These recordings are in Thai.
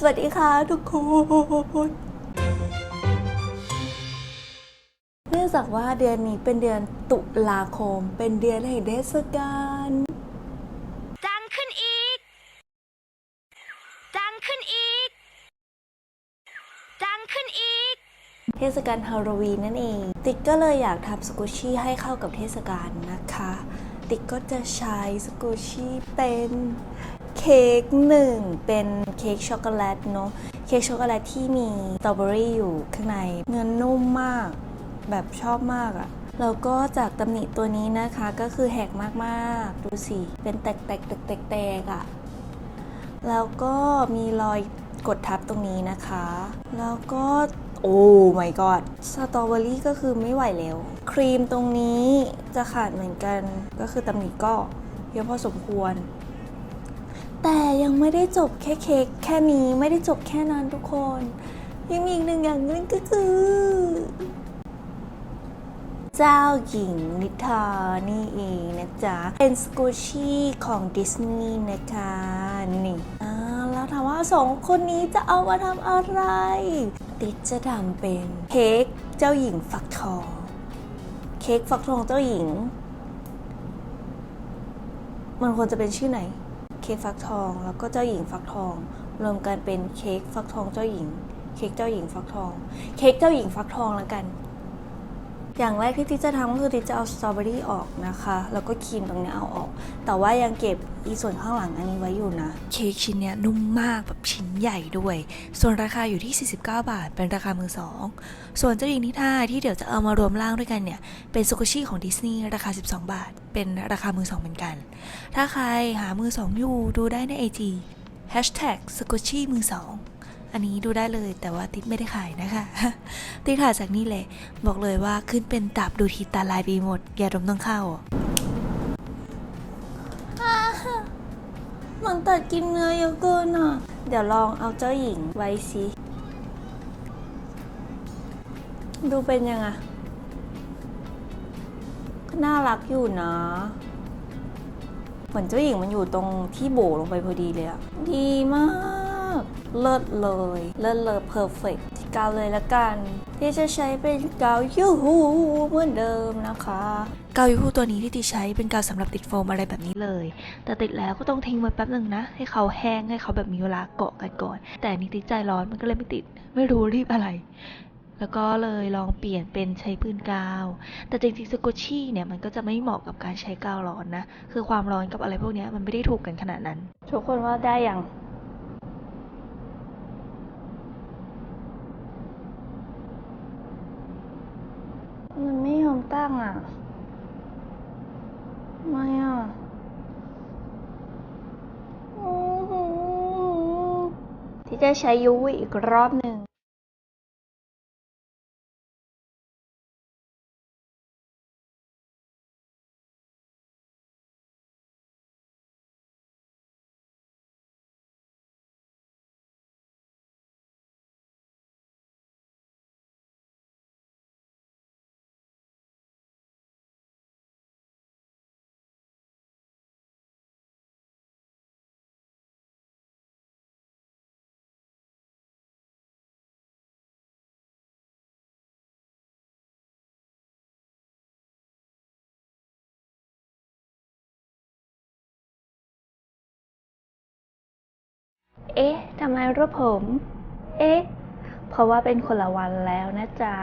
สวัสดีค่ะทุกคนเนื่องจากว่าเดือนนี้เป็นเดือนตุลาคม เป็นเดือนแห่งเทศกาลดังขึ้นอีก ดังขึ้นอีก ดังขึ้นอีก เทศกาลฮาโลวีนนั่นเอง ติ๊กก็เลยอยากทำสกูชี่ให้เข้ากับเทศกาลนะคะ ติ๊กก็จะใช้สกูชี่เป็น เค้กหนึ่งเป็นเค้กช็อกโกแลตเนาะเค้กช็อกโกแลตที่มีสตรอเบอรี่อยู่ข้างใน เนื้อนุ่มมาก แบบชอบมากอะแล้วก็จากตำหนิตัวนี้นะคะก็คือแหกมากๆ ดูสิ เป็นแตกๆแตกๆแตกๆอะแล้วก็มีรอยกดทับตรงนี้นะคะ แล้วก็โอ้ my god สตรอเบอรี่ก็คือไม่ไหวแล้ว ครีมตรงนี้จะขาดเหมือนกัน ก็คือตำหนิก็เยอะพอสมควร แต่ยังไม่ได้จบแค่เค้กแค่นี้ไม่ได้จบแค่นั้นทุกคน ยังมีอีกหนึ่งอย่างหนึงก็คือ เจ้าหญิงนิทรานี่เองนะจ๊ะ เป็นสกูชี่ของดิสนีย์นะคะนี่อ่าแล้วถามว่าสองคนนี้จะเอามาทำอะไร ติดจะทำเป็นเค้กเจ้าหญิงฟักทองเค้กฟักทองเจ้าหญิง มันควรจะเป็นชื่อไหน เค้กฟักทอง แล้วก็เจ้าหญิงฟักทอง รวมกันเป็นเค้กฟักทองเจ้าหญิง เค้กเจ้าหญิงฟักทอง เค้กเจ้าหญิงฟักทองแล้วกัน อย่างแรกที่ทิจะทำก็คือทิจะเอาสตรอเบอรี่ออกนะคะ แล้วก็ครีมตรงนี้เอาออก แต่ว่ายังเก็บอีส่วนข้างหลังอันนี้ไว้อยู่นะ เค้กชิ้นเนี้ยนุ่มมากแบบชิ้นใหญ่ด้วย ส่วนราคาอยู่ที่ 49 บาท เป็นราคามือสอง ส่วนเจ้าหญิงนิทาที่เดี๋ยวจะเอามารวมร่างด้วยกันเนี่ย เป็นซูกุชิของดิสนีย์ราคา 12 บาท เป็นราคามือสองเหมือนกัน ถ้าใครหามือสองอยู่ดูได้ใน IG hashtag สกุชิมือสอง อันนี้ดูได้เลยแต่ว่าติ๊ดไม่ได้ขายนะคะ ติ๊ดขายจากนี่แหละ บอกเลยว่าขึ้นเป็นตับดูทีตาลายปีหมด อย่าดมต้องเข้ามันตัดกินเนื้อเยอะเกินอะ เดี๋ยวลองเอาเจ้าหญิงไว้สิดูเป็นยังไงน่ารักอยู่นะ เหมือนเจ้าหญิงมันอยู่ตรงที่โบลงไปพอดีเลยอะดีมาก เลิศเลย เลิศเลยเพอร์เฟกที่กาวเลยละกัน ที่จะใช้เป็นกาวยูฮูเหมือนเดิมนะคะกาวยูฮูตัวนี้ที่ติใช้เป็นกาวสำหรับติดโฟมอะไรแบบนี้เลย แต่ติดแล้วก็ต้องทิ้งไว้แป๊บหนึ่งนะ ให้เขาแห้งให้เขาแบบมีเวลาเกาะกันก่อน แต่อันนี้ติดใจร้อนมันก็เลยไม่ติด ไม่รู้รีบอะไรแล้วก็เลยลองเปลี่ยนเป็นใช้ปืนกาว แต่จริงๆสกุชชี่เนี่ยมันก็จะไม่เหมาะกับการใช้กาวร้อนนะ คือความร้อนกับอะไรพวกเนี้ยมันไม่ได้ถูกกันขนาดนั้น ทุกคนว่าได้ยัง มันไม่ยอมตั้งอะทำไม่อะอื้อหือที่จะใช้ยูวีอีกรอบหนึ่ง เอ๊ะทำไมรูปผม เอ๊ะ เพราะว่าเป็นคนละวันแล้วนะจ๊ะ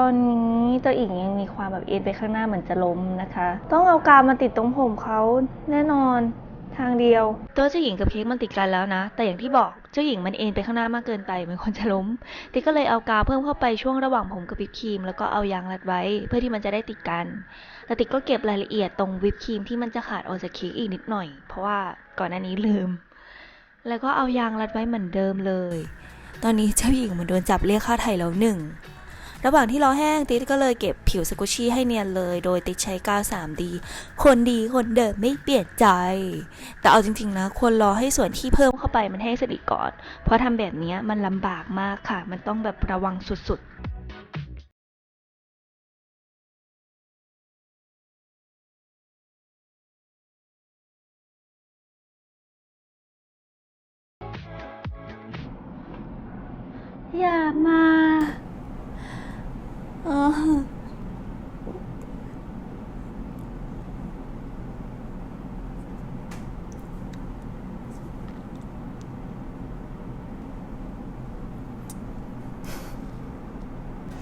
ตอนนี้ตัวอิงยังมีความแบบเอ็นไปข้างหน้าเหมือนจะล้มนะคะ ต้องเอากาวมาติดตรงผมเขาแน่นอนทางเดียว ตัวเจ้าหญิงกับเค้กมันติดกันแล้วนะ แต่อย่างที่บอกเจ้าหญิงมันเอ็นไปข้างหน้ามากเกินไปมันควรจะล้มติ๊กก็เลยเอากาวเพิ่มเข้าไปช่วงระหว่างผมกับวิปครีม แล้วก็เอายางรัดไว้ เพื่อที่มันจะได้ติดกันแต่ติ๊กก็เก็บรายละเอียดตรงวิปครีมที่มันจะขาดออกจากเค้กอีกนิดหน่อย เพราะว่าก่อนหน้านี้ลืม แล้วก็เอายางรัดไว้เหมือนเดิมเลย ตอนนี้เจ้าหญิงเหมือนโดนจับเรียกค่าไถ่แล้วหนึ่ง ระหว่างที่รอแห้งติ๊ดก็เลยเก็บผิวสกุชชี่ให้เนียนเลย โดยติ๊ดใช้กาว 3D คนดีคนเดิมไม่เปลี่ยนใจ แต่เอาจริงๆนะควรรอให้ส่วนที่เพิ่มเข้าไปมันแห้งสนิทก่อน เพราะทำแบบนี้มันลำบากมากค่ะ มันต้องแบบระวังสุดๆ อย่ามา เออ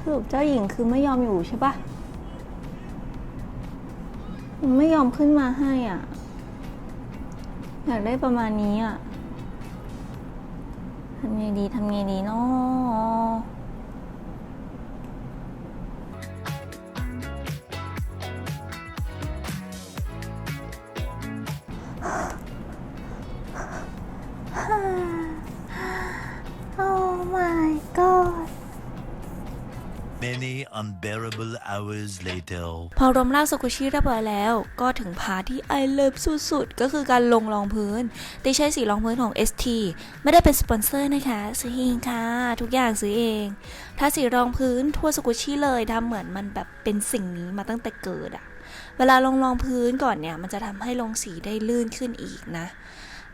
สรุปเจ้าหญิงคือไม่ยอมอยู่ใช่ปะไม่ยอมขึ้นมาให้อะ อยากได้ประมาณนี้อะ ทำไงดีทำไงดีเนาะ unbearable hours later. พอรวมร่างสกุชิเรียบร้อยแล้ว ก็ถึงพาที่ไอเลิฟสุดๆ ก็คือการลงรองพื้นติใช้สีรองพื้นของ ST ไม่ได้เป็นสปอนเซอร์นะคะ ซื้อเองค่ะ ทุกอย่างซื้อเอง ถ้าสีรองพื้นทั่วสกุชิเลยทำเหมือนมันแบบเป็นสิ่งนี้มาตั้งแต่เกิดอะเวลาลงรองพื้นก่อนเนี่ย มันจะทำให้ลงสีได้ลื่นขึ้นอีกนะ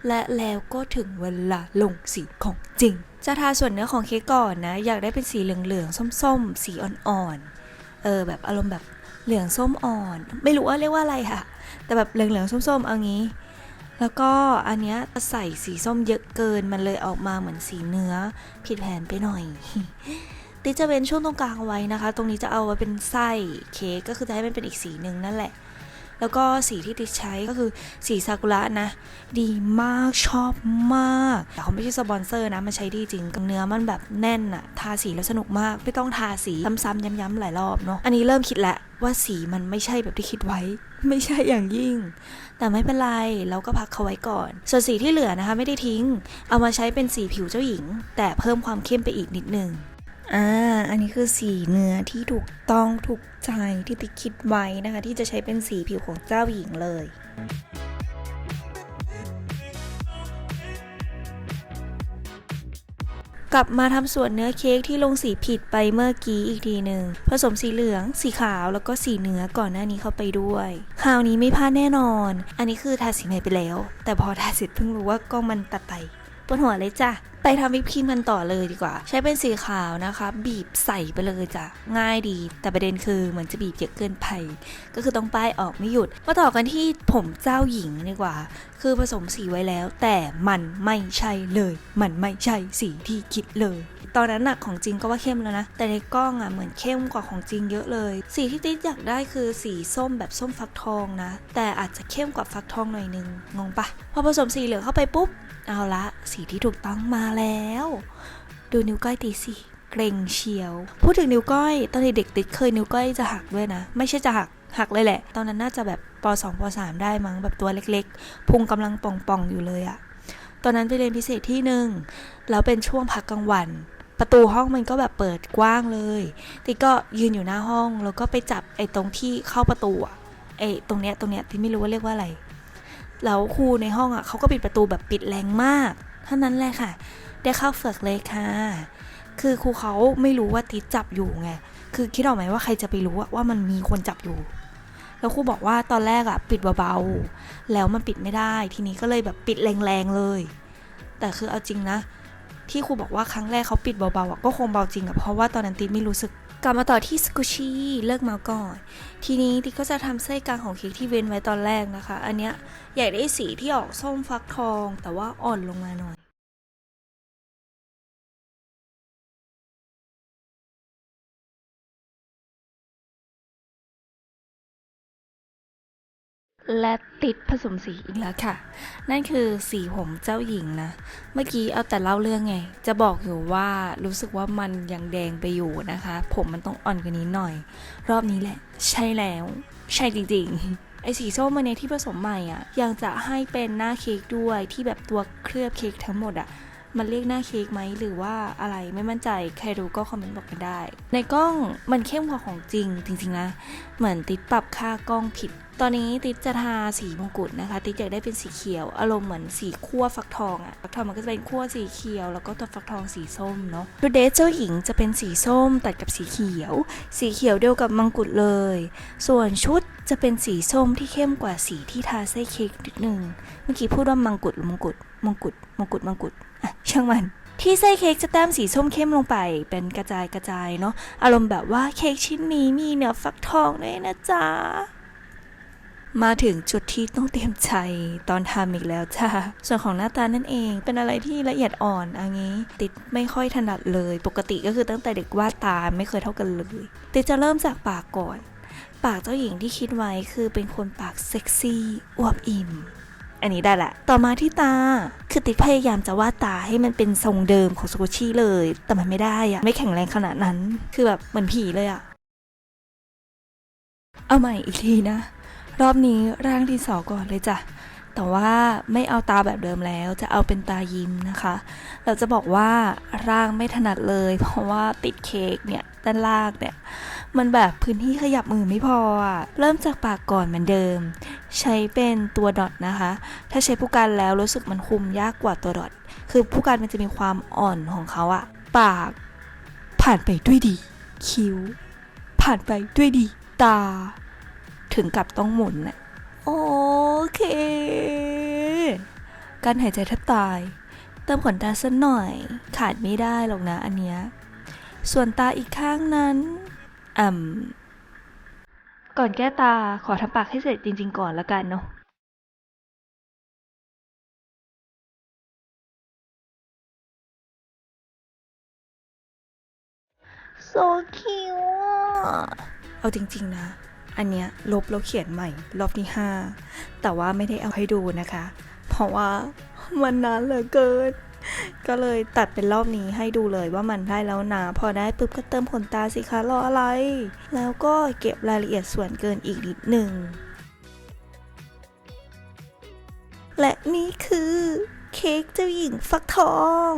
และแล้วก็ถึงเวลาลงสีของจริง จะทาส่วนเนื้อของเค้กก่อนนะ อยากได้เป็นสีเหลืองๆส้มๆ สีอ่อนๆ เออแบบอารมณ์แบบเหลืองส้มอ่อน ไม่รู้ว่าเรียกว่าอะไรค่ะ แต่แบบเหลืองๆส้มๆเอางี้ แล้วก็อันเนี้ยใส่สีส้มเยอะเกินมันเลยออกมาเหมือนสีเนื้อผิดแผนไปหน่อยติจะเว้นช่วงตรงกลางไว้นะคะ ตรงนี้จะเอาไว้เป็นไส้เค้กก็คือจะให้มันเป็นอีกสีหนึ่งนั่นแหละ แล้วก็สีที่ติดใช้ก็คือสีซากุระนะ ดีมากชอบมาก แต่เขาไม่ใช่สปอนเซอร์นะ มันใช้ดีจริงเนื้อมันแบบแน่นอะทาสีแล้วสนุกมาก ไม่ต้องทาสีซ้ำๆย้ำๆหลายรอบเนาะอันนี้เริ่มคิดแล้วว่าสีมันไม่ใช่แบบที่คิดไว้ ไม่ใช่อย่างยิ่ง แต่ไม่เป็นไรเราก็พักเขาไว้ก่อน ส่วนสีที่เหลือนะคะไม่ได้ทิ้ง เอามาใช้เป็นสีผิวเจ้าหญิง แต่เพิ่มความเข้มไปอีกนิดนึง อ่า อันนี้คือสีเนื้อที่ถูกต้องถูกใจที่ติ๊กคิดไว้นะคะ ที่จะใช้เป็นสีผิวของเจ้าหญิงเลยกลับมาทำส่วนเนื้อเค้กที่ลงสีผิดไปเมื่อกี้อีกทีหนึ่งผสมสีเหลือง สีขาวแล้วก็สีเนื้อก่อนหน้านี้เข้าไปด้วย คราวนี้ไม่พลาดแน่นอน อันนี้คือทาสีใหม่ไปแล้ว แต่พอทาเสร็จเพิ่งรู้ว่ากล้องมันตัดไปปวดหัวเลยจ้ะไปทำวิปครีมกันต่อเลยดีกว่า ใช้เป็นสีขาวนะคะ บีบใส่ไปเลยจ้ะง่ายดี แต่ประเด็นคือเหมือนจะบีบเยอะเกินไปก็คือต้องป้ายออกไม่หยุดมาต่อกันที่ผมเจ้าหญิงดีกว่า คือผสมสีไว้แล้ว แต่มันไม่ใช่เลย มันไม่ใช่สีที่คิดเลย ตอนนั้นหนักของจริงก็ว่าเข้มแล้วนะ แต่ในกล้องอะเหมือนเข้มกว่าของจริงเยอะเลย สีที่ติ๊ดอยากได้คือสีส้มแบบส้มฟักทองนะ แต่อาจจะเข้มกว่าฟักทองหน่อยนึงงงปะพอผสมสีเหลืองเข้าไปปุ๊บเอาละสีที่ถูกต้องมาแล้ว ดูนิ้วก้อยตีสิเกรงเชียว พูดถึงนิ้วก้อย ตอนเด็กๆติดเคยนิ้วก้อยจะหักด้วยนะ ไม่ใช่จะหักหักเลยแหละ ตอนนั้นน่าจะแบบป .2 ป .3 ได้มั้งแบบตัวเล็กๆ พุงกำลังป่องๆอยู่เลยอะตอนนั้นไปเรียนพิเศษที่หนึ่งแล้วเป็นช่วงพักกลางวัน ประตูห้องมันก็แบบเปิดกว้างเลยติก็ยืนอยู่หน้าห้องแล้วก็ไปจับไอ้ตรงที่เข้าประตูอะไอ้ตรงเนี้ยตรงเนี้ยที่ไม่รู้ว่าเรียกว่าอะไรแล้วครูในห้องอะเขาก็ปิดประตูแบบปิดแรงมากเท่านั้นแหละค่ะ ได้เข้าเฝือกเลยค่ะ คือครูเขาไม่รู้ว่าติดจับอยู่ไง คือคิดออกไหมว่าใครจะไปรู้ว่ามันมีคนจับอยู่ แล้วครูบอกว่าตอนแรกอะปิดเบาๆ แล้วมันปิดไม่ได้ ทีนี้ก็เลยแบบปิดแรงๆเลย แต่คือเอาจริงนะ ที่ครูบอกว่าครั้งแรกเขาปิดเบาๆก็คงเบาจริงอะเพราะว่าตอนนั้นติดไม่รู้สึกกลับมาต่อที่สกุชี่เลิกเมาก่อน ทีนี้ติ๊กก็จะทำไส้กลางของเค้กที่เว้นไว้ตอนแรกนะคะ อันเนี้ยอยากได้สีที่ออกส้มฟักทองแต่ว่าอ่อนลงมาหน่อย และติดผสมสีอีกแล้วค่ะ นั่นคือสีผมเจ้าหญิงนะ เมื่อกี้เอาแต่เล่าเรื่องไง จะบอกอยู่ว่ารู้สึกว่ามันยังแดงไปอยู่นะคะ ผมมันต้องอ่อนกว่านี้หน่อย รอบนี้แหละ ใช่แล้ว ใช่จริงๆ ไอสีส้มมันเนี่ยที่ผสมใหม่อะ ยังจะให้เป็นหน้าเค้กด้วยที่แบบตัวเคลือบเค้กทั้งหมดอะ มันเรียกหน้าเค้กไหมหรือว่าอะไรไม่มั่นใจใครรู้ก็คอมเมนต์บอกกันได้ ในกล้องมันเข้มกว่าของจริงจริงๆนะเหมือนติดปรับค่ากล้องผิด ตอนนี้ติดจะทาสีมงกุฎนะคะ ติดอยากได้เป็นสีเขียว อารมณ์เหมือนสีขั้วฟักทองอะฟักทองมันก็จะเป็นขั้วสีเขียว แล้วก็ตัวฟักทองสีส้มเนาะดูเดทเจ้าหญิงจะเป็นสีส้มตัดกับสีเขียว สีเขียวเดียวกับมังกุฎเลย ส่วนชุดจะเป็นสีส้มที่เข้มกว่าสีที่ทาไส้เค้กนิดนึงเมื่อกี้พูดว่ามังกุฎหรือมงกุฎ มงกุฎมงกุฎมงกุฎอะช่างมัน ที่ไส้เค้กจะแต้มสีส้มเข้มลงไปเป็นกระจายกระจายเนาะอารมณ์แบบว่าเค้กชิ้นนี้มีเนื้อฟักทองด้วยนะจ๊ะมาถึงจุดที่ต้องเตรียมใจตอนทำอีกแล้วจ้าส่วนของหน้าตานั่นเองเป็นอะไรที่ละเอียดอ่อนอันนี้ ติดไม่ค่อยถนัดเลย ปกติก็คือตั้งแต่เด็กวาดตาไม่เคยเท่ากันเลย ติดจะเริ่มจากปากก่อน ปากเจ้าหญิงที่คิดไว้คือเป็นคนปากเซ็กซี่อวบอิ่ม อันนี้ได้แหละ ต่อมาที่ตา คือติดพยายามจะวาดตาให้มันเป็นทรงเดิมของสกุชี่เลย แต่มันไม่ได้อะไม่แข็งแรงขนาดนั้น คือแบบเหมือนผีเลยอะเอาใหม่อีกทีนะ รอบนี้ร่างดินสอก่อนเลยจ้ะ แต่ว่าไม่เอาตาแบบเดิมแล้ว จะเอาเป็นตายิ้มนะคะ เราจะบอกว่าร่างไม่ถนัดเลย เพราะว่าติดเค้กเนี่ยด้านล่างเนี่ย มันแบบพื้นที่ขยับมือไม่พออะเริ่มจากปากก่อนเหมือนเดิม ใช้เป็นตัวดอทนะคะ ถ้าใช้ผู้กันแล้วรู้สึกมันคุมยากกว่าตัวดอท คือผู้กันมันจะมีความอ่อนของเขาอะปากผ่านไปด้วยดี คิ้ว ผ่านไปด้วยดี ตา ถึงกับต้องหมุนน่ะโอเค การหายใจแทบตาย เติมขนตาสักหน่อย ขาดไม่ได้หรอกนะอันเนี้ย ส่วนตาอีกข้างนั้น อ่ำก่อนแก้ตาขอทำปากให้เสร็จจริง ๆ ก่อนละกันเนาะโซคิวอะเอาจริง ๆ นะ อันเนี้ยลบแล้วเขียนใหม่ รอบที่5แต่ว่าไม่ได้เอาให้ดูนะคะ เพราะว่ามันนานเหลือเกิน ก็เลยตัดเป็นรอบนี้ให้ดูเลยว่ามันได้แล้วนะ พอได้ปุ๊บก็เติมขนตาสิคะรออะไร แล้วก็เก็บรายละเอียดส่วนเกินอีกนิดหนึ่ง และนี่คือเค้กเจ้าหญิงฟักทอง